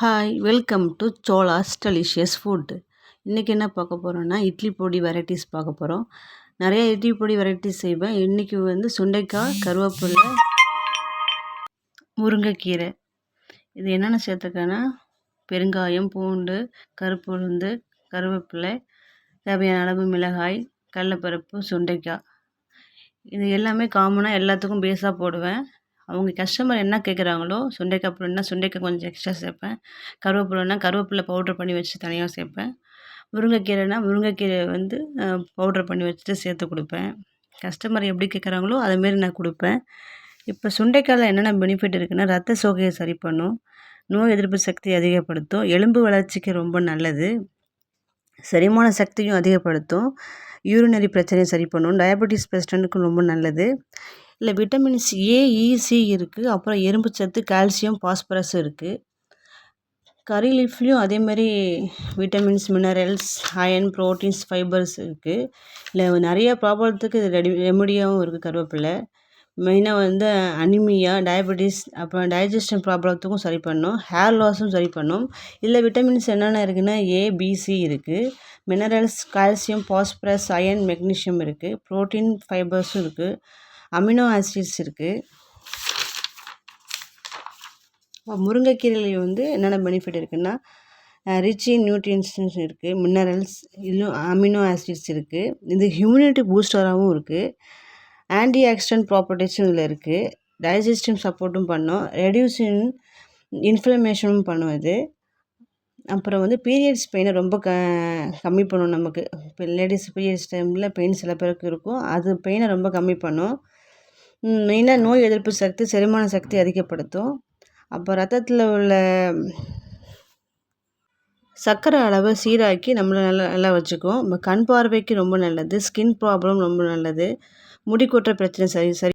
Hi welcome to Sola's delicious food இன்றைக்கி என்ன பார்க்க போகிறோன்னா இட்லி பொடி வெரைட்டிஸ் பார்க்க போகிறோம் நிறைய இட்லி பொடி வெரைட்டிஸ் செய்வேன். இன்றைக்கி வந்து சுண்டைக்காய் கருவேப்பிலை முருங்கைக்கீரை. இது என்னென்ன சேர்த்துக்கன்னா பெருங்காயம் பூண்டு கருப்பு உளுந்து கருவேப்பிலை தேவையான அளவு மிளகாய் கடலப்பருப்பு சுண்டைக்காய். இது எல்லாமே காமனாக எல்லாத்துக்கும் பேஸாக போடுவேன். அவங்க கஸ்டமர் என்ன கேட்குறாங்களோ சுண்டைக்காய் போடணுன்னா சுண்டைக்காய் கொஞ்சம் எக்ஸ்ட்ரா சேர்ப்பேன். கருவேப்பிலைன்னா கருவேப்பிலை பவுட்ரு பண்ணி வச்சு தனியாக சேர்ப்பேன். முருங்கைக்கீரைனா முருங்கைக்கீரை வந்து பவுட்ரு பண்ணி வச்சுட்டு சேர்த்து கொடுப்பேன். கஸ்டமர் எப்படி கேட்குறாங்களோ அதுமாரி நான் கொடுப்பேன். இப்போ சுண்டைக்காயில் என்னென்ன பெனிஃபிட் இருக்குன்னா ரத்த சோகையை சரி பண்ணும் நோய் எதிர்ப்பு சக்தி அதிகப்படுத்தும் எலும்பு வளர்ச்சிக்கு ரொம்ப நல்லது செரிமான சக்தியும் அதிகப்படுத்தும் யூரினரி பிரச்சனையை சரி பண்ணும் டயபெட்டிஸ் பேஷண்ட்டுக்கும் ரொம்ப நல்லது. இல்லை விட்டமின்ஸ் ஏ இசி இருக்குது அப்புறம் இரும்பு சத்து கால்சியம் பாஸ்பரஸ் இருக்குது கறி லீஃப்லேயும் அதேமாதிரி vitamins minerals iron proteins fibres இருக்குது இல்லை நிறைய ப்ராப்ளத்துக்கு இது ரெடி ரெமடியாகவும் இருக்குது கருவேப்பிலை. மெயினாக வந்து அனிமியா டயபெட்டிஸ் அப்புறம் டைஜஷன் ப்ராப்ளத்துக்கும் சரி பண்ணும். ஹேர் லாஸும் சரி பண்ணும். இதில் விட்டமின்ஸ் என்னென்ன இருக்குதுன்னா ஏபிசி இருக்குது minerals calcium phosphorus iron magnesium இருக்குது ப்ரோட்டீன் ஃபைபர்ஸும் இருக்குது அமினோ ஆசிட்ஸ் இருக்குது முருங்கைக்கீரையில் வந்து என்னென்ன பெனிஃபிட் இருக்குதுன்னா ரிச் இன் நியூட்ரியன்ஸ் இருக்குது மினரல்ஸ் இன்னும் அமினோ ஆசிட்ஸ் இருக்குது இது ஹியூமினிட்டி பூஸ்டராகவும் இருக்குது ஆன்டி ஆக்சிடென்ட் ப்ராப்பர்ட்டிஸும் இதில் இருக்குது டைஜஸ்டிவ் சப்போர்ட்டும் பண்ணும். ரெடியூஸ் இன்ஃப்ளமேஷனும் பண்ணும் இது. அப்புறம் வந்து பீரியட்ஸ் பெயினை ரொம்ப க கம்மி பண்ணும் நமக்கு. இப்போ லேடிஸ் பீரியட்ஸ் டைமில் பெயின் சில பேருக்கு இருக்கும். அது பெயினை ரொம்ப கம்மி பண்ணும். மெயினாக நோய் எதிர்ப்பு சக்தி செரிமான சக்தி அதிகப்படுத்தும். அப்போ ரத்தத்தில் உள்ள சர்க்கரை அளவை சீராக்கி நம்மளை நல்லா நல்லா வச்சுக்கும். நம்ம கண் பார்வைக்கு ரொம்ப நல்லது ஸ்கின் ப்ராப்ளம் ரொம்ப நல்லது. முடி கொட்டுற பிரச்சனை சரி சரி